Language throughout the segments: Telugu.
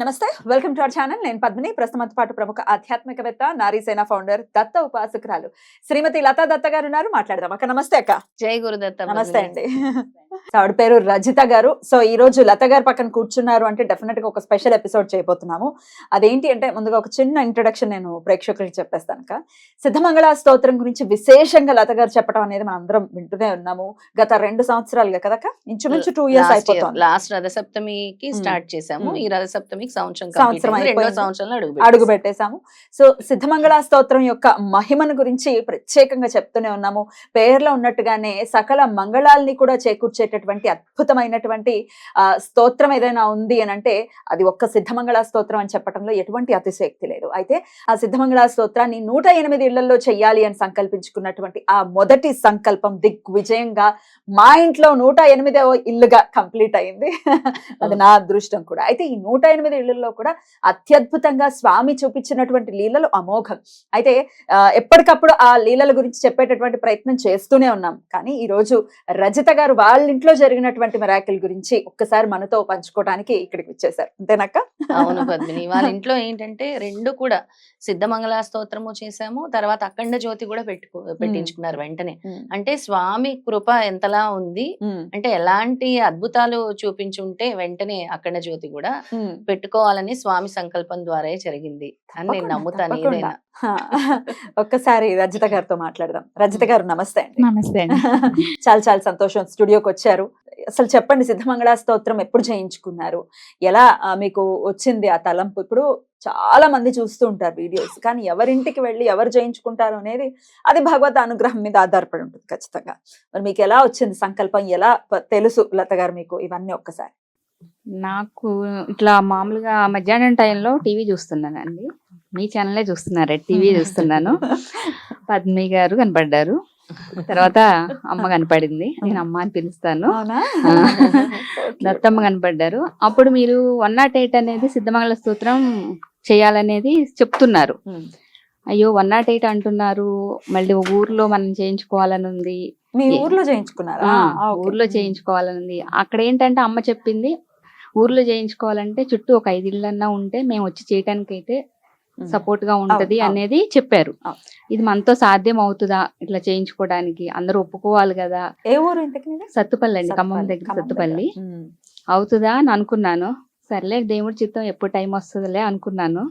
నమస్తే వెల్కమ్ టు అవర్ ఛానల్. నేను పద్మిని. ప్రస్తుతం పాటు ప్రముఖ ఆధ్యాత్మికవేత్త నారీసేన ఫౌండర్ దత్త ఉపాసకురాలు శ్రీమతి లతా దత్త గారు ఉన్నారు. మాట్లాడదాం అక్క. నమస్తే అక్క. జై గురుదత్త నమస్తే అండి. ఆవిడ పేరు రజిత గారు. సో ఈ రోజు లత గారు పక్కన కూర్చున్నారు అంటే డెఫినెట్గా ఒక స్పెషల్ ఎపిసోడ్ చేయబోతున్నాము. అదేంటి అంటే ముందుగా ఒక చిన్న ఇంట్రొడక్షన్ నేను ప్రేక్షకులకు చెప్పేస్తాను అక్క. సిద్ధమంగళ స్తోత్రం గురించి విశేషంగా లత గారు చెప్పడం అనేది మనం అందరం వింటూనే ఉన్నాము. గత రెండు సంవత్సరాలుగా కదక్క ఇంచుమించు టూ ఇయర్స్ అయిపోతుంది. లాస్ట్ రథసప్తమికి. స్టార్ట్ చేసాము. ఈ రథసప్తమికి సంవత్సరం సంవత్సరం. సంవత్సరంలో అడుగు అడుగు పెట్టేశాము. సో సిద్ధమంగళ స్తోత్రం యొక్క మహిమను గురించి ప్రత్యేకంగా చెప్తూనే ఉన్నాము. పేర్లో ఉన్నట్టుగానే సకల మంగళాల్ని కూడా చేకూర్చేటటువంటి అద్భుతమైనటువంటి ఆ, స్తోత్రం ఏదైనా ఉంది అని అంటే అది ఒక్క సిద్ధమంగళ స్తోత్రం అని చెప్పడంలో ఎటువంటి అతిశయక్తి లేదు. అయితే ఆ సిద్ధమంగళ స్తోత్రాన్ని నూట ఎనిమిది ఇళ్ళలో చెయ్యాలి అని సంకల్పించుకున్నటువంటి ఆ మొదటి సంకల్పం దిగ్విజయంగా మా ఇంట్లో నూట ఎనిమిదవ ఇల్లుగా కంప్లీట్ అయింది. అది నా అదృష్టం కూడా. అయితే ఈ నూట ఎనిమిది ఇళ్ళలో కూడా అత్యద్భుతంగా స్వామి చూపించినటువంటి లీలలు అమోఘం. అయితే ఎప్పటికప్పుడు ఆ లీలల గురించి చెప్పేటటువంటి ప్రయత్నం చేస్తూనే ఉన్నాం. కానీ ఈ రోజు రజత గారు వాళ్ళ ఇంట్లో జరిగినటువంటి మెరాకిల్ గురించి ఒక్కసారి మనతో పంచుకోవడానికి ఇక్కడికి వచ్చేసారు. అంతేనాక అవును పద్మిని. వాళ్ళ ఇంట్లో ఏంటంటే రెండు కూడా సిద్ధమంగళ స్తోత్రము చేసాము తర్వాత అఖండ జ్యోతి కూడా పెట్టుకో పెట్టించుకున్నారు వెంటనే. అంటే స్వామి కృప ఎంతలా ఉంది అంటే ఎలాంటి అద్భుతాలు చూపించుంటే వెంటనే అఖండ జ్యోతి కూడా ఉమ్. పెట్టుకోవాలని స్వామి సంకల్పం ద్వారా జరిగింది. అని నేను నమ్ముతాను. ఏదైనా. ఒక్కసారి రజిత గారితో మాట్లాడదాం. రజిత గారు నమస్తే అండి. నమస్తే చాలా చాలా సంతోషం స్టూడియోకి వచ్చారు. అసలు చెప్పండి సిద్ధమంగళ స్తోత్రం ఎప్పుడు చేయించుకున్నారు? ఎలా మీకు వచ్చింది ఆ తలంపు? ఇప్పుడు చాలా మంది చూస్తూ ఉంటారు వీడియోస్ కానీ ఎవరింటికి వెళ్ళి ఎవరు చేయించుకుంటారు అనేది అది భగవత్ అనుగ్రహం మీద ఆధారపడి ఉంటుంది ఖచ్చితంగా. మరి మీకు ఎలా వచ్చింది సంకల్పం? ఎలా తెలుసు లత గారు మీకు ఇవన్నీ ఒక్కసారి. నాకు ఇట్లా మామూలుగా మధ్యాహ్నం టైంలో టీవీ చూస్తున్నానండి. మీ ఛానలే చూస్తున్నారు టీవీ చూస్తున్నాను. పద్మి గారు కనపడ్డారు. తర్వాత అమ్మ కనపడింది. నేను అమ్మ అని పిలుస్తాను. దత్తమ్మ కనపడ్డారు. అప్పుడు మీరు వన్ నాట్ ఎయిట్ అనేది సిద్ధమంగళ స్తోత్రం చేయాలనేది చెప్తున్నారు. అయ్యో వన్ నాట్ ఎయిట్ అంటున్నారు. మళ్ళీ ఊర్లో మనం చేయించుకోవాలని ఉంది. మీ ఊర్లో చేయించుకున్నారా. ఊర్లో చేయించుకోవాలని ఉంది. అక్కడ ఏంటంటే అమ్మ చెప్పింది ఊర్లో చేయించుకోవాలంటే చుట్టూ ఒక ఐదు ఇళ్ళన్నా ఉంటే మేము వచ్చి చేయటానికి అయితే. సపోర్ట్గా ఉంటది. అనేది చెప్పారు. ఇది మనతో సాధ్యం అవుతుందా ఇట్లా చేయించుకోవడానికి అందరూ ఒప్పుకోవాలి కదా ఏ ఊరు? సత్తుపల్లి అండి ఖమ్మం దగ్గర సత్తుపల్లి. అవుతుందా అని అనుకున్నాను సర్లే దేవుడి చిత్తం ఎప్పుడు టైం వస్తుందిలే అనుకున్నాను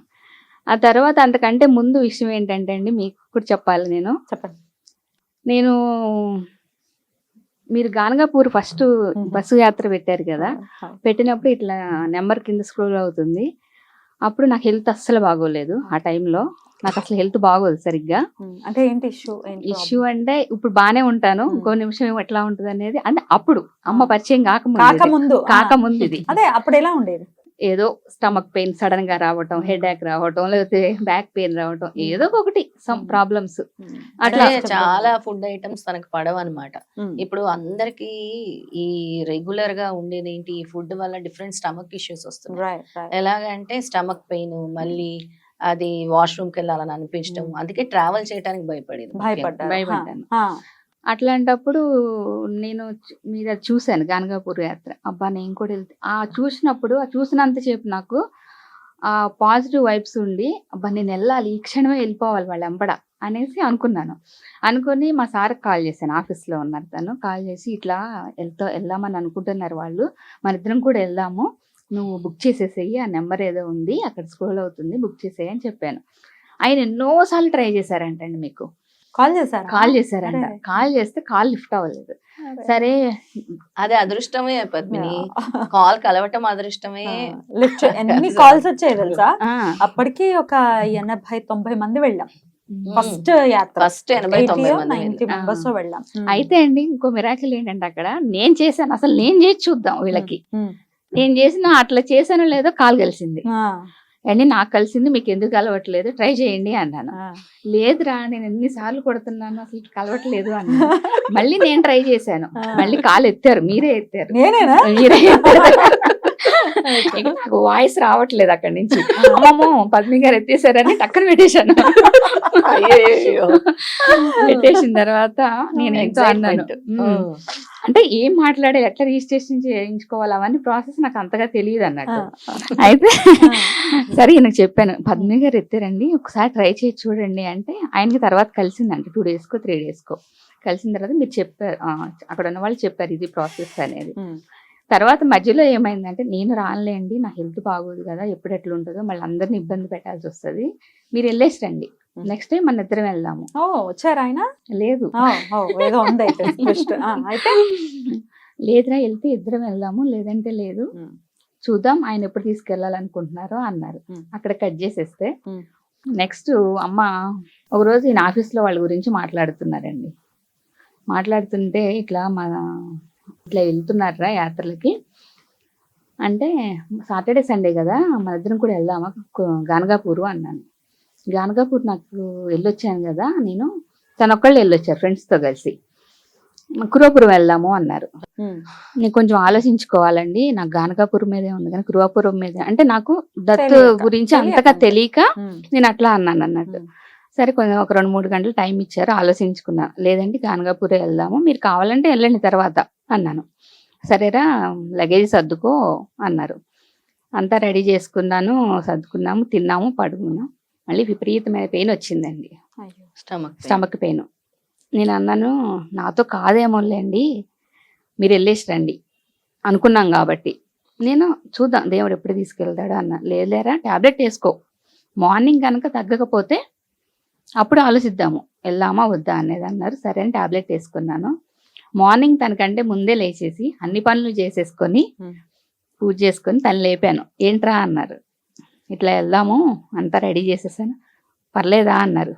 ఆ తర్వాత అంతకంటే ముందు విషయం ఏంటంటే అండి మీకు కూడా చెప్పాలి నేను చెప్పండి నేను మీరు గానగాపూర్ ఫస్ట్. బస్సు యాత్ర పెట్టారు కదా? పెట్టినప్పుడు ఇట్లా నెంబర్ కింద స్క్రోల్ అవుతుంది. అప్పుడు నాకు హెల్త్ అస్సలు బాగోలేదు ఆ టైంలో. నాకు అసలు హెల్త్ బాగోదు సరిగ్గా. అంటే ఏంటి ఇష్యూ? ఇష్యూ అంటే ఇప్పుడు బానే ఉంటాను. ఇంకో నిమిషం ఎట్లా ఉంటుంది అనేది అంటే అప్పుడు అమ్మ పరిచయం కాకముందు. కాకముందు ఇది. అదే అప్పుడు ఎలా ఉండేది? ఏదో స్టమక్ పెయిన్ సడన్గా రావటం హెడ్ యాక్ రావటం లేకపోతే బ్యాక్ పెయిన్ రావటం ఏదో ఒకటి సమ్. ప్రాబ్లమ్స్. అట్లా చాలా ఫుడ్ ఐటమ్స్ తనకు పడవు అనమాట ఇప్పుడు అందరికి ఈ రెగ్యులర్గా ఉండేది ఏంటి? ఈ ఫుడ్ వల్ల డిఫరెంట్ స్టమక్ ఇష్యూస్ వస్తున్నాయి. ఎలాగంటే స్టమక్ పెయిన్ మళ్ళీ అది వాష్రూమ్కి వెళ్ళాలని అనిపించడం. అందుకే ట్రావెల్ చేయడానికి భయపడేది భయపడ్డాను. అట్లాంటప్పుడు నేను మీద చూశాను గానగాపూర్ యాత్ర. అబ్బా నేను కూడా వెళ్తే ఆ చూసినప్పుడు ఆ చూసినంతసేపు నాకు ఆ పాజిటివ్ వైబ్స్ ఉండి అబ్బా నేను వెళ్ళాలి ఈ క్షణమే వెళ్ళిపోవాలి వాళ్ళు ఎంబడ అనేసి అనుకున్నాను. అనుకొని మా సార్కి కాల్ చేశాను ఆఫీస్లో ఉన్నారు తను. కాల్ చేసి ఇట్లా వెళ్తా వెళ్దామని అనుకుంటున్నారు వాళ్ళు. మన ఇద్దరం కూడా వెళ్దాము. నువ్వు బుక్ చేసేసేయి ఆ నెంబర్ ఏదో ఉంది అక్కడ స్క్రోల్ అవుతుంది బుక్ చేసేయి అని చెప్పాను. ఆయన ఎన్నోసార్లు ట్రై చేశారంటండి మీకు. కాల్ చేశారా? కాల్ చేశారంట. కాల్ చేస్తే కాల్ లిఫ్ట్ అవ్వలేదు. సరే అది అదృష్టమే పద్మిని. కాల్ కలవటం అదృష్టమే. లిఫ్ట్ ఎన్ని కాల్స్ వచ్చాయి తెలుసా? అప్పటికి ఒక ఎనభై తొంభై మంది వెళ్ళాం. ఫస్ట్ యాత్ర. ఫస్ట్ ఎనభై తొంభై. మెంబర్స్ వెళ్ళాం. అయితే అండి ఇంకో మిరాకిల్ ఏంటంటే అక్కడ నేను చేశాను. అసలు నేను చేసి చూద్దాం వీళ్ళకి. నేను చేసిన అట్లా చేశానో లేదో కాల్ కలిసింది. అండి నాకు కలిసింది మీకు ఎందుకు కలవట్లేదు? ట్రై చేయండి అన్నాను. లేదురా నేను ఎన్నిసార్లు కొడుతున్నాను అసలు కలవట్లేదు అన్నాను. మళ్ళీ నేను ట్రై చేశాను. మళ్ళీ కాల్ ఎత్తారు మీరే ఎత్తారు. మీరే ఎత్తారు. నాకు వాయిస్ రావట్లేదు అక్కడి నుంచి. అమ్మమ్మో పద్మి గారు ఎత్తేసారని టక్కన పెట్టేశాను. పెట్టేసిన తర్వాత నేను ఎంతో అన్నాను. అంటే ఏం మాట్లాడాలి? ఎట్లా రిజిస్ట్రేషన్ చేయించుకోవాలి? అవన్నీ ప్రాసెస్ నాకు అంతగా తెలియదు అన్నట్టు. అయితే సరే ఈయనకు చెప్పాను పద్మి గారు ఎత్తారండి ఒకసారి ట్రై చేసి చూడండి అంటే ఆయనకి తర్వాత కలిసిందంట టూ డేస్కో త్రీ డేస్కో. కలిసిన తర్వాత మీరు చెప్పారు అక్కడ ఉన్న వాళ్ళు చెప్పారు ఇది ప్రాసెస్ అనేది. తర్వాత మధ్యలో ఏమైందంటే నేను రానులేండి నా హెల్త్ బాగోదు కదా ఎప్పుడు ఎట్లా ఉంటుందో మళ్ళీ అందరిని ఇబ్బంది పెట్టాల్సి వస్తుంది. మీరు వెళ్ళేసి రండి. నెక్స్ట్ టైం మన ఇద్దరం వెళ్దాము. ఓ వచ్చారా ఆయన? లేదు. ఏదో ఉంది అయితే అయితే? లేదురా వెళ్తే ఇద్దరం వెళ్దాము లేదంటే లేదు. చూద్దాం ఆయన ఎప్పుడు తీసుకెళ్ళాలనుకుంటున్నారో అన్నారు. అక్కడ కట్ చేసేస్తే. నెక్స్ట్ అమ్మ ఒకరోజు ఈయన ఆఫీస్లో వాళ్ళ గురించి మాట్లాడుతున్నారండి. మాట్లాడుతుంటే ఇట్లా మన ఇట్లా వెళ్తున్నారా యాత్రలకి. అంటే సాటర్డే సండే కదా మన ఇద్దరం కూడా వెళ్దామా? గానగాపూర్ అన్నాను. గానగాపూర్ నాకు వెళ్ళొచ్చాను కదా నేను తన ఒక్కళ్ళు వెళ్ళొచ్చారు ఫ్రెండ్స్తో కలిసి. కురువాపురం వెళ్దాము అన్నారు. నేను కొంచెం ఆలోచించుకోవాలండి నాకు గానగాపురం మీదే ఉంది కానీ కురువాపురం మీద. అంటే నాకు దత్ గురించి అంతగా అంతే. తెలియక నేను అట్లా అన్నాను అన్నట్టు. సరే కొంచెం ఒక రెండు మూడు గంటలు టైం ఇచ్చారు ఆలోచించుకున్నా. లేదంటే గానగాపూరే వెళ్దాము మీరు కావాలంటే వెళ్ళండి తర్వాత. అన్నాను. సరేరా లగేజ్ సర్దుకో అన్నారు. అంతా రెడీ చేసుకున్నాను సర్దుకున్నాము తిన్నాము పడుకున్నాం మళ్ళీ విపరీతమైన పెయిన్ వచ్చిందండి. Stomach stomach pain. నేను అన్నాను నాతో కాదేమోలేండి మీరు వెళ్ళేసి రండి. అనుకున్నాం కాబట్టి. నేను చూద్దాం దేవుడు ఎప్పుడు తీసుకెళ్తాడో అన్న. లేదులేరా ట్యాబ్లెట్ వేసుకో. మార్నింగ్ కనుక తగ్గకపోతే అప్పుడు ఆలోచిద్దాము. వెళ్దామా వద్దా అనేది అన్నారు సరే అని ట్యాబ్లెట్ వేసుకున్నాను. మార్నింగ్ తనకంటే ముందే లేచేసి అన్ని పనులు చేసేసుకొని. పూజ చేసుకొని తను లేపాను. ఏంట్రా? అన్నారు. ఇట్లా వెళ్దాము అంతా రెడీ చేసేసాను. పర్లేదా? అన్నారు.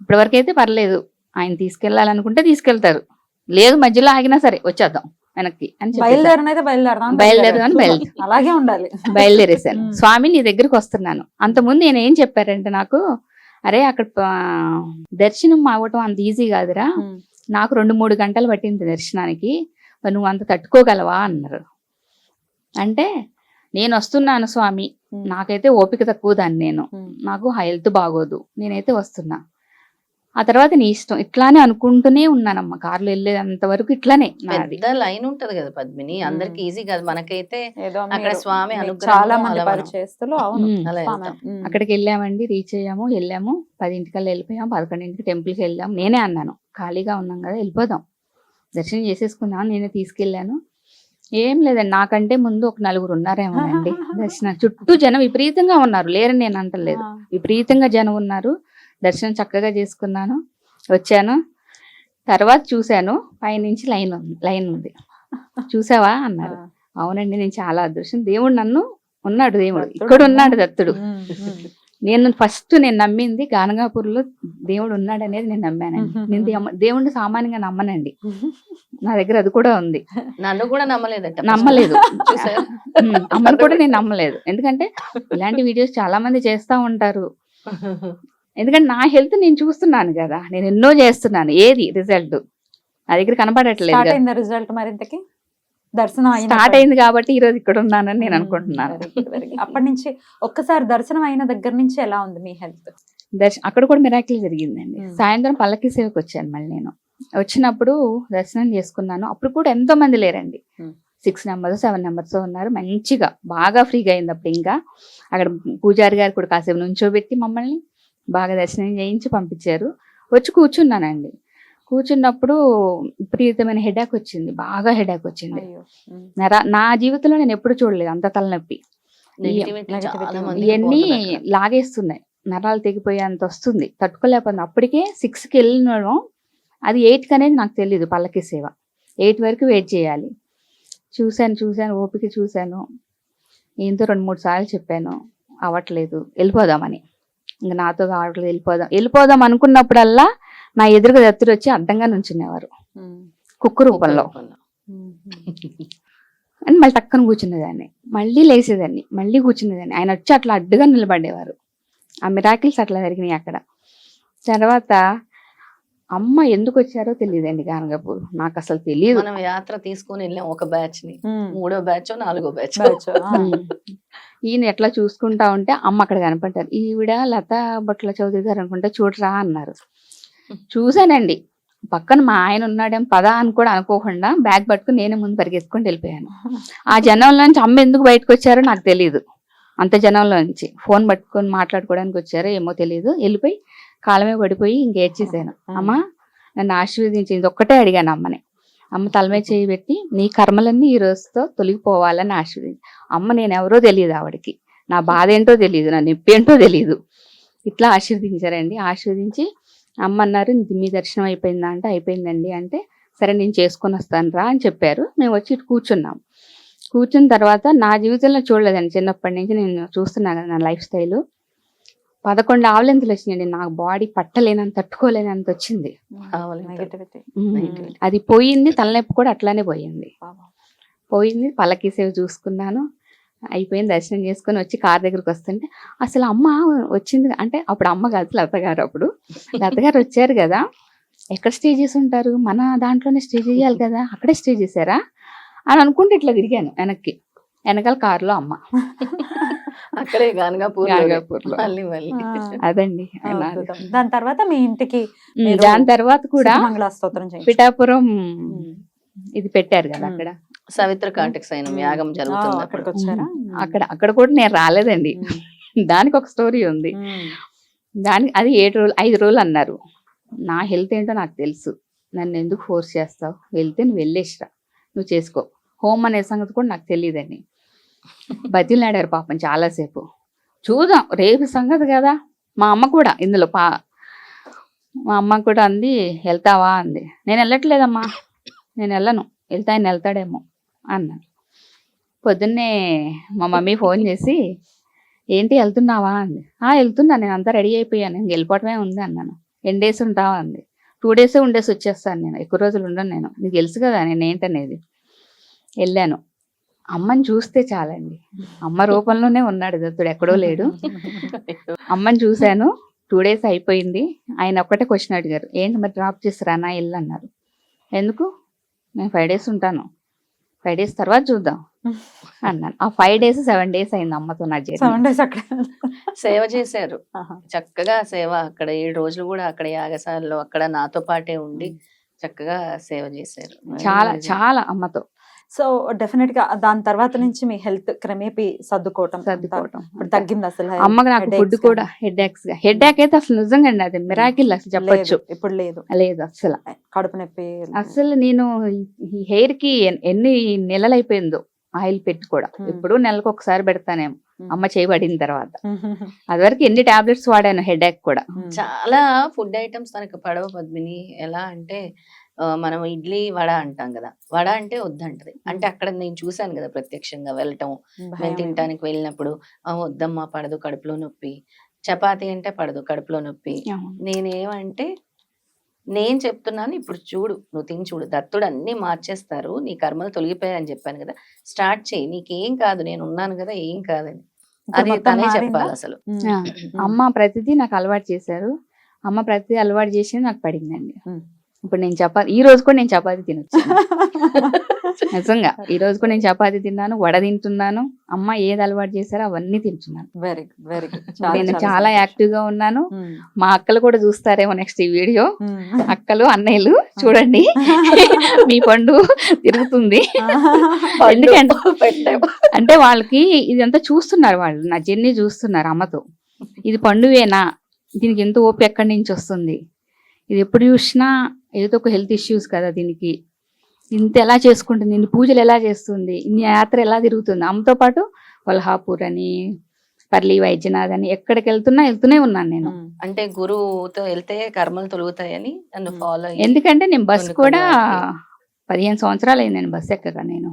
ఇప్పటివరకు అయితే పర్లేదు. ఆయన తీసుకెళ్ళాలనుకుంటే తీసుకెళ్తారు. లేదు మధ్యలో ఆగినా సరే వచ్చేద్దాం వెనక్కి అని బయలుదేరనైతే బయలుదేరదాం బయలుదేరదాం, Super. బయలుదేరు. అలాగే ఉండాలి. బయలుదేరేశాను. మ్మ్. స్వామి నీ దగ్గరికి వస్తున్నాను. అంతకుముందు నేను ఏం చెప్పారంటే నాకు అరే అక్కడ దర్శనం అవ్వటం అంత ఈజీ కాదురా. నాకు రెండు మూడు గంటలు పట్టింది దర్శనానికి మరి నువ్వు అంత తట్టుకోగలవా అన్నారు. అంటే నేను వస్తున్నాను స్వామి నాకైతే ఓపిక తక్కువ దాన్ని నేను. నాకు హెల్త్ బాగోదు నేనైతే వస్తున్నా. ఆ తర్వాత నీ ఇష్టం ఇట్లానే అనుకుంటూనే ఉన్నానమ్మ కార్లో వెళ్ళేంత వరకు ఇట్లానే నాది. పెద్ద లైన్ ఉంటది కదా పద్మిని అందరికి ఈజీ కాదు. మనకైతే అక్కడ స్వామి చాలా అక్కడికి వెళ్ళామండి రీచ్ అయ్యాము వెళ్ళాము. పదింటికల్లా వెళ్ళిపోయాం పదకొండింటికి టెంపుల్కి వెళ్ళాము నేనే అన్నాను. ఖాళీగా ఉన్నాం కదా వెళ్ళిపోదాం. దర్శనం చేసేసుకుందాం నేనే తీసుకెళ్ళాను. ఏం లేదండి నాకంటే ముందు ఒక నలుగురు ఉన్నారేమోనండి. దర్శనం చుట్టూ జనం విపరీతంగా ఉన్నారు. లేరని నేను అంటలేదు. విపరీతంగా జనం ఉన్నారు. దర్శనం చక్కగా చేసుకున్నాను. వచ్చాను. తర్వాత చూశాను. పైనుంచి లైన్ ఉంది లైన్ ఉంది. చూసావా? అన్నారు. అవునండి నేను చాలా అదృష్టం. దేవుడు నన్ను ఉన్నాడు దేవుడు. ఇక్కడ ఉన్నాడు దత్తుడు. నేను ఫస్ట్ నేను నమ్మింది గానగాపూర్లో దేవుడు ఉన్నాడు అనేది నేను నమ్మానండి. నేను దేవ- దేవుణ్ణి సామాన్యంగా నమ్మనండి. నా దగ్గర అది కూడా ఉంది. నన్ను కూడా నమ్మలేదట నమ్మలేదు. అమ్మని కూడా నేను నమ్మలేదు. ఎందుకంటే ఇలాంటి వీడియోస్ చాలా మంది చేస్తా ఉంటారు. ఎందుకంటే నా హెల్త్ నేను చూస్తున్నాను కదా. నేను ఎన్నో చేస్తున్నాను. ఏది? రిజల్ట్. నా దగ్గర కనపడట్లేదు రిజల్ట్ మరి ఇంతకి? దర్శనం స్టార్ట్ అయింది కాబట్టి ఈ రోజు ఇక్కడ ఉన్నానని నేను అనుకుంటున్నాను. అప్పటి నుంచి ఒక్కసారి దర్శనం అయిన దగ్గర నుంచి ఎలా ఉంది మీ హెల్త్? దర్శనం అక్కడ కూడా మిరాకిల్ జరిగిందండి. సాయంత్రం పల్లకి సేవకు వచ్చాను మళ్ళీ నేను. వచ్చినప్పుడు దర్శనం చేసుకున్నాను. అప్పుడు కూడా ఎంతో మంది లేరండి. సిక్స్ నెంబర్స్ సెవెన్ నెంబర్స్ ఉన్నారు. మంచిగా బాగా ఫ్రీగా అయింది అప్పుడు ఇంకా. అక్కడ పూజారి గారు కూడా కాసేపు నుంచోబెట్టి మమ్మల్ని బాగా దర్శనం చేయించి పంపించారు. వచ్చి కూర్చున్నానండి. కూర్చున్నప్పుడు విపరీతమైన హెడాక్ వచ్చింది. బాగా హెడాక్ వచ్చింది. నా జీవితంలో నేను ఎప్పుడు చూడలేదు అంత తలనొప్పి. ఇవన్నీ లాగేస్తున్నాయి. నరాలు తెగిపోయేంత వస్తుంది. తట్టుకోలేకపోతుంది అప్పటికే సిక్స్కి వెళ్ళినడం అది ఎయిట్కి అనేది నాకు తెలియదు పల్లకి సేవ. ఎయిట్ వరకు వెయిట్ చేయాలి. చూశాను చూశాను ఓపిక చూశాను. ఏంతో రెండు మూడు సార్లు చెప్పాను. అవ్వట్లేదు. వెళ్ళిపోదామని. ఇంకా నాతో కావట్లేదు. వెళ్ళిపోదాం. వెళ్ళిపోదాం అనుకున్నప్పుడల్లా నా ఎదురుగా దత్తుడు వచ్చి అడ్డంగా నుంచునేవారు. కుక్కు రూపంలో. అని మళ్ళీ టక్కన కూర్చునేదాన్ని. మళ్ళీ లేచేదాన్ని మళ్ళీ కూర్చునేదాన్ని. ఆయన వచ్చి అట్లా అడ్డుగా నిలబడేవారు. ఆ మిరాకిల్స్ అట్లా జరిగినాయి అక్కడ. తర్వాత అమ్మ ఎందుకు వచ్చారో తెలియదండి గానగాపూర్ నాకు అసలు తెలియదు మనం యాత్ర తీసుకొని వెళ్ళాం ఒక బ్యాచ్ని. మూడో బ్యాచ్ నాలుగో బ్యాచ్. ఈయన ఎట్లా చూసుకుంటా ఉంటే అమ్మ అక్కడ కనపడ్డారు. ఈవిడ లతా బొట్ల చౌదరి గారు అనుకుంటే చూడరా అన్నారు. చూశానండి. పక్కన మా ఆయన ఉన్నాడేం పదా అని కూడా అనుకోకుండా బ్యాగ్ పట్టుకుని నేనే ముందు పరిగెత్తుకొని వెళ్ళిపోయాను. ఆ జనంలో నుంచి అమ్మ ఎందుకు బయటకు వచ్చారో నాకు తెలియదు అంత జనంలో నుంచి ఫోన్ పట్టుకొని మాట్లాడుకోవడానికి వచ్చారో ఏమో తెలియదు వెళ్ళిపోయి కాలమే పడిపోయి ఇంకేడ్చేసాను అమ్మ నన్ను ఆశీర్వదించింది ఒక్కటే అడిగాను అమ్మని. అమ్మ తలమే చేయి పెట్టి నీ కర్మలన్నీ ఈ రోజుతో తొలగిపోవాలని ఆశీర్వదించి అమ్మ నేను ఎవరో తెలియదు ఆవిడకి. నా బాధ ఏంటో తెలియదు నా నొప్పి ఏంటో తెలియదు ఇట్లా ఆశీర్వదించారండి. ఆశీర్వదించి అమ్మ అన్నారు "నీ- మీ దర్శనం అయిపోయిందా? అంటే అయిపోయిందండి. అంటే సరే నేను చేసుకొని వస్తాను రా అని చెప్పారు. మేము వచ్చి ఇటు కూర్చున్నాం. కూర్చున్న తర్వాత నా జీవితంలో చూడలేదండి. చిన్నప్పటి నుంచి నేను చూస్తున్నా కదా నా లైఫ్ స్టైల్. పదకొండు ఆవులెంతలు వచ్చినాయండి. నాకు బాడీ పట్టలేనంత తట్టుకోలేనంత వచ్చింది. అది పోయింది తలనొప్పి కూడా అట్లానే పోయింది. పోయింది పల్లకి సేవ చూసుకున్నాను. అయిపోయింది దర్శనం చేసుకొని వచ్చి కార్ దగ్గరికి వస్తుంటే అసలు అమ్మ వచ్చింది అంటే అప్పుడు అమ్మ కాదు లత గారు అప్పుడు. లత గారు వచ్చారు కదా. ఎక్కడ స్టే చేసి ఉంటారు మన దాంట్లోనే స్టే చేయాలి కదా. అక్కడే స్టే చేశారా? అని అనుకుంటే ఇట్లా తిరిగాను వెనక్కి. వెనకాల కారులో అమ్మ. అక్కడే గానగాపూర్లో. అదండి. దాని తర్వాత మీ ఇంటికి దాని తర్వాత కూడా మంగళ స్తోత్రం చేయించారు. పిఠాపురం ఇది పెట్టారు కదా. అక్కడ. సవిత్ర కాటకసైనం యాగం ఆ, జరుగుతుంది అక్కడికి. వచ్చారా అక్కడ అక్కడ కూడా నేను రాలేదండి. దానికి ఒక స్టోరీ ఉంది. దానికి అది ఏడు రోజులు ఐదు రోజులు అన్నారు. నా హెల్త్ ఏంటో నాకు తెలుసు. నన్ను ఎందుకు ఫోర్స్ చేస్తావు? వెళ్తే నువ్వు వెళ్ళేసిరా. నువ్వు చేసుకో. హోమ్ అనే సంగతి కూడా నాకు తెలియదండి. బతిలాడారు పాపం చాలాసేపు. చూద్దాం రేపు సంగతి కదా. మా అమ్మ కూడా ఇందులో పా మా అమ్మ కూడా అంది వెళ్తావా అంది. నేను వెళ్ళట్లేదమ్మా. నేను వెళ్ళను. వెళ్తే ఆయన వెళ్తాడేమో అన్నాడు. పొద్దున్నే మా మమ్మీ ఫోన్ చేసి ఏంటి వెళ్తున్నావా? అంది. ఆ వెళ్తున్నా నేను అంతా రెడీ అయిపోయాను నేను వెళ్ళిపోవటమే ఉంది అన్నాను. ఎన్ని డేస్ ఉంటావా? అంది. టూ డేసే ఉండేసి వచ్చేస్తాను నేను. ఎక్కువ రోజులు ఉండను నేను. నీకు తెలుసు కదా నేను ఏంటనేది. వెళ్ళాను. అమ్మని చూస్తే చాలండి. అమ్మ రూపంలోనే ఉన్నాడు దత్తుడు ఎక్కడో లేడు. అమ్మని చూశాను. టూ డేస్ అయిపోయింది. ఆయన ఒక్కటే క్వశ్చన్ అడిగారు. ఏంటి మరి డ్రాప్ చేసి రానా ఇల్లు అన్నారు. ఎందుకు? నేను ఫైవ్ డేస్ ఉంటాను. ఫైవ్ డేస్ తర్వాత చూద్దాం. అన్నాను. ఆ ఫైవ్ డేస్ సెవెన్ డేస్ అయింది అమ్మతో నా సెవెన్ డేస్ అక్కడ. సేవ చేశారు. చక్కగా సేవ అక్కడ ఏడు రోజులు కూడా అక్కడ యాగశాలలో అక్కడ నాతో పాటే ఉండి చక్కగా సేవ చేశారు. చాలా చాలా అమ్మతో. సో డెఫినెట్గా దాని తర్వాత నుంచి మీ హెల్త్ క్రమేపీ సర్దుకోవటం సర్దుకోవటం. తగ్గింది అసలు అమ్మకి నాకు ఫుడ్. కూడా హెడ్ యాక్స్ హెడ్ యాక్ అయితే అసలు నిజంగా అండి అది మిరాకిల్ అసలు చెప్పొచ్చు. ఇప్పుడు లేదు. లేదు అసలు. కడుపు నొప్పి అసలు నేను ఈ హెయిర్కి ఎన్- ఎన్ని నెలలు అయిపోయిందో ఆయిల్ పెట్టి కూడా. ఇప్పుడు నెలకు ఒకసారి పెడతానేమో. అమ్మ చేయబడిన తర్వాత. అది వరకు ఎన్ని టాబ్లెట్స్ వాడాను హెడ్ యాక్ కూడా చాలా ఫుడ్ ఐటమ్స్ తనకు పడవ పద్మిని. ఎలా అంటే మనం ఇడ్లీ వడ అంటాం కదా. వడ అంటే వద్దంటది. అంటే అక్కడ నేను చూశాను కదా ప్రత్యక్షంగా వెళ్ళటం. మేము తినటానికి వెళ్ళినప్పుడు "ఆ, వద్దమ్మా పడదు కడుపులో నొప్పి. చపాతి అంటే పడదు కడుపులో నొప్పి. నేనేమంటే నేను చెప్తున్నాను ఇప్పుడు చూడు నువ్వు తిని చూడు. దత్తుడు అన్ని మార్చేస్తారు నీ కర్మలు తొలగిపోయాయని చెప్పాను కదా. స్టార్ట్ చేయి. నీకేం కాదు నేను ఉన్నాను కదా ఏం కాదని. అది తనే చెప్పాలి అసలు. అమ్మ ప్రతిదీ నాకు అలవాటు చేశారు. అమ్మ ప్రతిదీ అలవాటు చేసి నాకు పడిందండి. ఇప్పుడు నేను చపాతి ఈ రోజు కూడా నేను చపాతి తినొచ్చు. నిజంగా. ఈ రోజు కూడా నేను చపాతి తిన్నాను వడ తింటున్నాను అమ్మ ఏది అలవాటు చేశారో అవన్నీ తింటున్నాను. Very good very good. నేను చాలా యాక్టివ్గా ఉన్నాను. మా అక్కలు కూడా చూస్తారేమో నెక్స్ట్ ఈ వీడియో. అక్కలు అన్నయ్యలు చూడండి. మీ పండు తిరుగుతుంది. ఎందుకంటే అంటే వాళ్ళకి ఇదంతా చూస్తున్నారు వాళ్ళు. నా జర్నీ చూస్తున్నారు అమ్మతో. ఇది పండువేనా? దీనికి ఎంత ఓపి ఎక్కడి నుంచి వస్తుంది? ఇది ఎప్పుడు చూసినా ఏదో ఒక హెల్త్ ఇష్యూస్ కదా దీనికి. ఇంత ఎలా చేసుకుంటుంది? ఇన్ని పూజలు ఎలా చేస్తుంది? ఇన్ని యాత్ర ఎలా తిరుగుతుంది? అమ్మతో పాటు కొల్హాపూర్ అని పర్లి వైద్యనాథ్ అని ఎక్కడికి వెళ్తున్నా వెళ్తూనే ఉన్నాను నేను. అంటే గురువుతో వెళ్తే కర్మలు తొలుగుతాయని నన్ను. ఫాలో ఎందుకంటే నేను బస్ కొన్ని కూడా పదిహేను సంవత్సరాలు అయింది నేను బస్ ఎక్కగా నేను.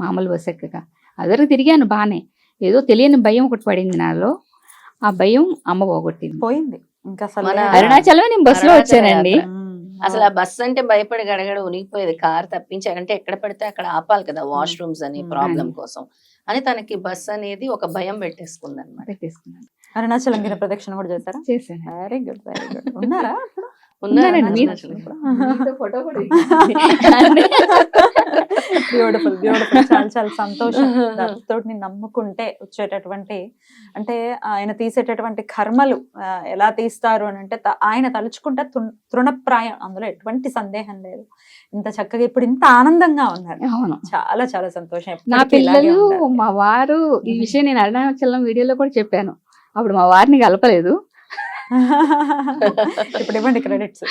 మామూలు బస్ ఎక్కగా అదరికి తిరిగాను బాగానే ఏదో తెలియని భయం ఒకటి పడింది నాలో. ఆ భయం అమ్మ పోగొట్టింది. పోయింది. ఇంకా. అరుణాచలం నేను బస్సులో వచ్చానండి. అసలు ఆ బస్ అంటే భయపడి గడగడ ఉనిగిపోయేది కార్ తప్పించి అంటే ఎక్కడ పడితే అక్కడ ఆపాలి కదా వాష్రూమ్స్ అని. ప్రాబ్లం. కోసం అని తనకి బస్ అనేది ఒక భయం పెట్టేసుకుంది అనమాట పెట్టేసుకున్నాను అరుణాచలం గిరి ప్రదక్షిణ కూడా చేశారా చేశాను. వెరీ గుడ్ వెరీ గుడ్ ఉన్నారా బ్యూటిఫుల్ బ్యూటిఫుల్ చాలా చాలా సంతోషం. దత్తోడిని నమ్ముకుంటే వచ్చేటటువంటి అంటే ఆయన తీసేటటువంటి కర్మలు ఎలా తీస్తారు అని అంటే ఆయన తలుచుకుంటే తృణప్రాయం. అందులో ఎటువంటి సందేహం లేదు. ఇంత చక్కగా ఇప్పుడు ఇంత ఆనందంగా ఉన్నారు. అవును. చాలా చాలా సంతోషం. నా పిల్లలు. మా వారు ఈ. విషయం నేను అరుణాచలం వీడియోలో కూడా చెప్పాను. అప్పుడు మా వారిని కలపలేదు. ఇప్పుడు ఇవ్వండి క్రెడిట్స్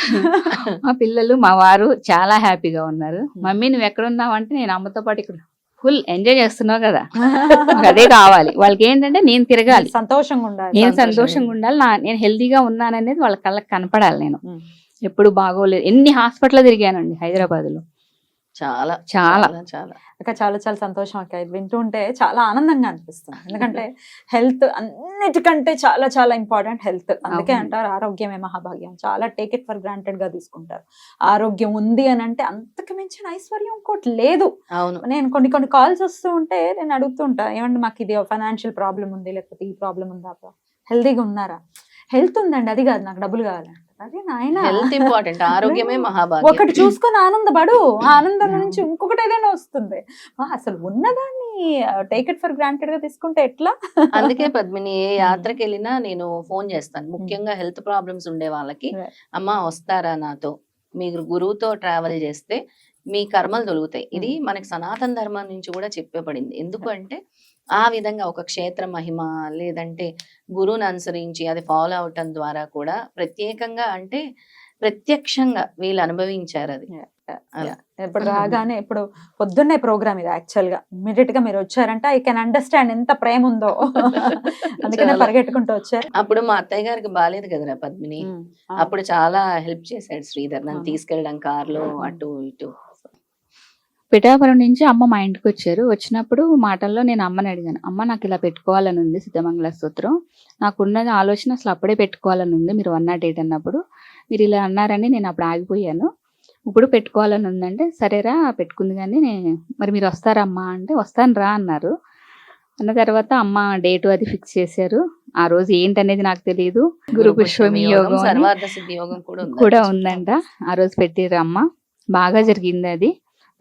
మా పిల్లలు మా వారు చాలా హ్యాపీగా ఉన్నారు. మమ్మీ నువ్వు ఎక్కడ ఉన్నావు అంటే నేను అమ్మతో పాటు ఇక్కడ ఫుల్ ఎంజాయ్ చేస్తున్నావు కదా. అదే కావాలి. వాళ్ళకి ఏంటంటే నేను తిరగాలి. సంతోషంగా ఉండాలి. నేను సంతోషంగా ఉండాలి. నా నేను హెల్తీగా ఉన్నాననేది వాళ్ళ కళ్ళకి కనపడాలి నేను. మ్మ్. ఎప్పుడు బాగోలేదు. ఎన్ని హాస్పిటల్ తిరిగానండి హైదరాబాద్లో చాలా చాలా. చాలా అక్క చాలా చాలా సంతోషం అక్క. ఇది వింటూ ఉంటే చాలా ఆనందంగా అనిపిస్తుంది. ఎందుకంటే హెల్త్ అన్నిటికంటే చాలా చాలా ఇంపార్టెంట్ హెల్త్. అందుకే. అంటారు ఆరోగ్యమే మహాభాగ్యం. చాలా టేక్ ఇట్ ఫర్ గ్రాంటెడ్గా తీసుకుంటారు. ఆరోగ్యం ఉంది అని అంటే అంతకు మించిన ఐశ్వర్యం ఇంకోటి లేదు. అవును. నేను కొన్ని కొన్ని కాల్స్ వస్తూ ఉంటే నేను అడుగుతూ ఉంటా ఏమండి మాకు ఇది ఫైనాన్షియల్ ప్రాబ్లం ఉంది లేకపోతే ఈ ప్రాబ్లం ఉందా హెల్తీగా ఉన్నారా? హెల్త్ ఉందండి అది కాదు నాకు డబ్బులు కావాలంట అదే నాయన. హెల్త్ ఇంపార్టెంట్ ఆరోగ్యమే మహాభాగ్యం. ఒకటి చూసుకొని ఆనందపడు ఆనందం నుంచి ఇంకొకటి ఏదైనా వస్తుంది. అసలు ఉన్నదాన్ని టేక్ ఇట్ ఫర్ గ్రాంటెడ్గా తీసుకుంటే ఎట్లా? అందుకే పద్మిని ఏ యాత్రకి వెళ్ళినా నేను ఫోన్ చేస్తాను. ముఖ్యంగా హెల్త్ ప్రాబ్లమ్స్ ఉండే వాళ్ళకి. అమ్మ వస్తారా నాతో? మీరు గురువుతో ట్రావెల్ చేస్తే మీ కర్మలు తొలుగుతాయి. ఇది మనకి సనాతన ధర్మం నుంచి కూడా చెప్పబడింది. ఎందుకు అంటే ఆ విధంగా ఒక క్షేత్ర మహిమ లేదంటే గురువుని అనుసరించి అది ఫాలో అవటం ద్వారా కూడా ప్రత్యేకంగా అంటే ప్రత్యక్షంగా వీళ్ళు అనుభవించారు అది. ఇప్పుడు రాగానే ఇప్పుడు పొద్దున్నే ప్రోగ్రామ్ ఇది యాక్చువల్గా ఇమీడియట్గా మీరు వచ్చారంటే ఐ కెన్ అండర్స్టాండ్ ఎంత ప్రేమ ఉందో. అందుకనే. పరిగెట్టుకుంటూ వచ్చారు. అప్పుడు మా అత్తయ్య గారికి బాగాలేదు కదరా పద్మిని. అప్పుడు చాలా హెల్ప్ చేశాడు శ్రీధర్ నన్ను. తీసుకెళ్ళడం కార్లో. అటు ఇటు. పిఠాపురం నుంచి అమ్మ మా ఇంటికి వచ్చారు. వచ్చినప్పుడు మాటల్లో నేను అమ్మని అడిగాను అమ్మ నాకు ఇలా పెట్టుకోవాలని ఉంది సిద్ధమంగళ స్తోత్రం. నాకున్నది ఆలోచన అసలు అప్పుడే పెట్టుకోవాలని ఉంది. మీరు వన్ నాట్ ఎయిట్ అన్నప్పుడు మీరు ఇలా అన్నారని నేను అప్పుడు ఆగిపోయాను. ఇప్పుడు పెట్టుకోవాలని ఉందంటే సరేరా పెట్టుకుంది కానీ నేను మరి మీరు వస్తారమ్మా అంటే వస్తాను రా అన్నారు. అన్న తర్వాత అమ్మ డేటు అది ఫిక్స్ చేశారు. ఆ రోజు ఏంటనేది నాకు తెలియదు గురు పుష్పమి యోగం కూడా ఉంది? కూడా ఉందంట. ఆ రోజు పెట్టిర్రు అమ్మ. బాగా జరిగింది అది.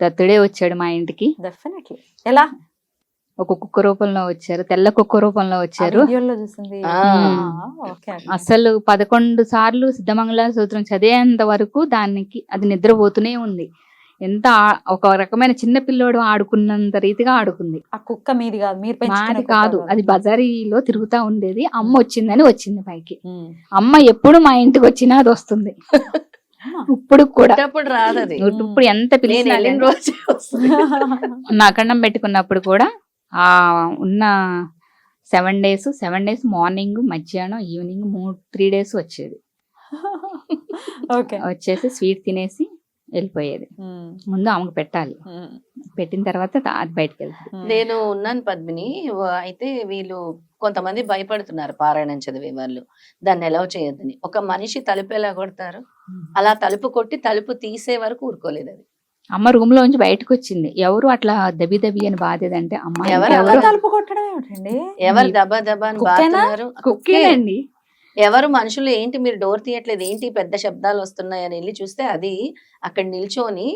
దత్తుడే వచ్చాడు మా ఇంటికి. డెఫినెట్లీ ఎలా? ఒక కుక్క రూపంలో వచ్చారు తెల్ల కుక్క రూపంలో వచ్చారు. అసలు పదకొండు సార్లు సిద్ధమంగళ సూత్రం చదివేంత వరకు దానికి అది నిద్రపోతూనే ఉంది. ఎంత ఒక రకమైన చిన్న పిల్లోడు ఆడుకున్నంత రీతిగా ఆడుకుంది. ఆ కుక్క మీది కాదు మీరు మాది కాదు అది బజారీలో తిరుగుతా ఉండేది. అమ్మ వచ్చిందని వచ్చింది పైకి. అమ్మ ఎప్పుడు మా ఇంటికి వచ్చినా అది వస్తుంది. ఇప్పుడు కూడా. రాదు అది ఇప్పుడు ఎంత పిలిచినా. రోజే నా అఖండం పెట్టుకున్నప్పుడు కూడా ఆ ఉన్న seven days seven days morning మధ్యాహ్నం ఈవినింగ్ మూడు త్రీ డేస్ వచ్చేది. ఓకే. వచ్చేసి స్వీట్ తినేసి వెళ్ళిపోయేది. ముందు ఆమెకు పెట్టాలి. పెట్టిన తర్వాత అది బయటకు వెళ్తుంది ఉమ్. నేను ఉన్నాను పద్మిని. అయితే వీళ్ళు కొంతమంది భయపడుతున్నారు పారాయణం చదివే వాళ్ళు. దాన్ని ఎలా చేయొద్దని. ఒక మనిషి తలుపు ఎలా కొడతారు? అలా తలుపు కొట్టి తలుపు తీసే వరకు ఊరుకోలేదు అది. అమ్మ రూమ్ లోంచి బయటకు వచ్చింది ఎవరు అట్లా దబి దబి అని బాధేదంటే అమ్మ ఎవరు? తలుపు కొట్టడం ఏమిటండి? ఎవరు దబా దబా అని? బాతున్నారు? కుక్కేనండి. ఎవరు మనుషులు ఏంటి మీరు డోర్ తీయట్లేదు? ఏంటి పెద్ద శబ్దాలు వస్తున్నాయి అని వెళ్ళి చూస్తే అది అక్కడ నిల్చొని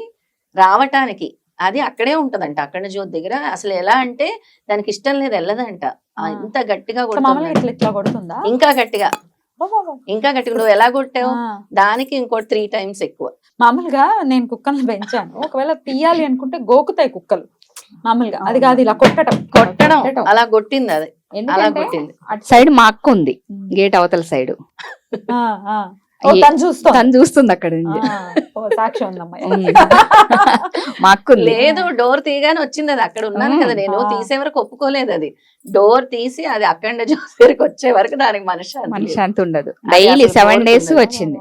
రావటానికి అది అక్కడే ఉంటదంట. అక్కడ జ్యోతి దగ్గర అసలు ఎలా అంటే దానికి ఇష్టం లేదు వెళ్ళదంట. ఇంత గట్టిగా కొడుతుంది ఇట్లా ఇట్లా కొడుతుందా? ఇంకా గట్టిగా. ఇంకా గట్టిగా నువ్వు ఎలా కొట్టావు. దానికి ఇంకోటి త్రీ టైమ్స్ ఎక్కువ. మామూలుగా నేను కుక్కల్ని పెంచాను. ఒకవేళ తీయాలి అనుకుంటే గోకుతాయి కుక్కలు. మామూలుగా. అది కాదు ఇలా కొట్టడం. కొట్టడం అలా కొట్టింది అది. అలా కొట్టింది. అటు సైడ్ మా అక్క ఉంది గేట్ అవతల సైడ్. ఆ, ఆ. ఓ, తను చూస్తుంది. అక్కడ. మా అక్క లేదు డోర్ తీయగానే వచ్చింది అది. అక్కడ ఉన్నాను కదా నేను. తీసే వరకు ఒప్పుకోలేదు అది. డోర్ తీసి అది అక్కడ దగ్గరికి వచ్చే వరకు దానికి మనశ్శాంతి. మనశ్శాంతి ఉండదు. Daily seven days. వచ్చింది.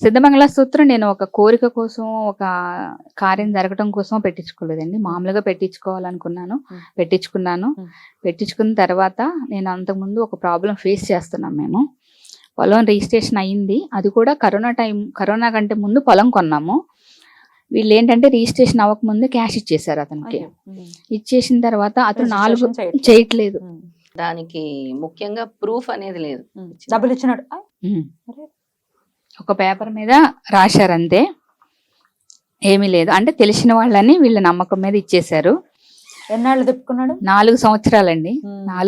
సిద్ధమంగళ సూత్రం నేను ఒక కోరిక కోసం ఒక కార్యం జరగటం కోసం పెట్టించుకోలేదండి. మామూలుగా పెట్టించుకోవాలనుకున్నాను. పెట్టించుకున్నాను. పెట్టించుకున్న తర్వాత నేను అంతకుముందు ఒక ప్రాబ్లం ఫేస్ చేస్తున్నాం మేము. పొలం రిజిస్ట్రేషన్ అయ్యింది అది కూడా కరోనా టైం కరోనా కంటే ముందు పొలం కొన్నాము. వీళ్ళు ఏంటంటే రిజిస్ట్రేషన్ అవ్వకముందు క్యాష్ ఇచ్చేసారు అతనికి. ఇచ్చేసిన తర్వాత అతను నాలుగు చేయట్లేదు. దానికి ముఖ్యంగా ప్రూఫ్ అనేది లేదు. డబ్బులు ఇచ్చినాడు. ఒక పేపర్ మీద రాశారు అంతే ఏమీ లేదు. అంటే తెలిసిన వాళ్ళని వీళ్ళ నమ్మకం మీద ఇచ్చేశారు. ఎన్నాళ్ళు తిప్పుకున్నాడు? నాలుగు సంవత్సరాలండి. నాలుగు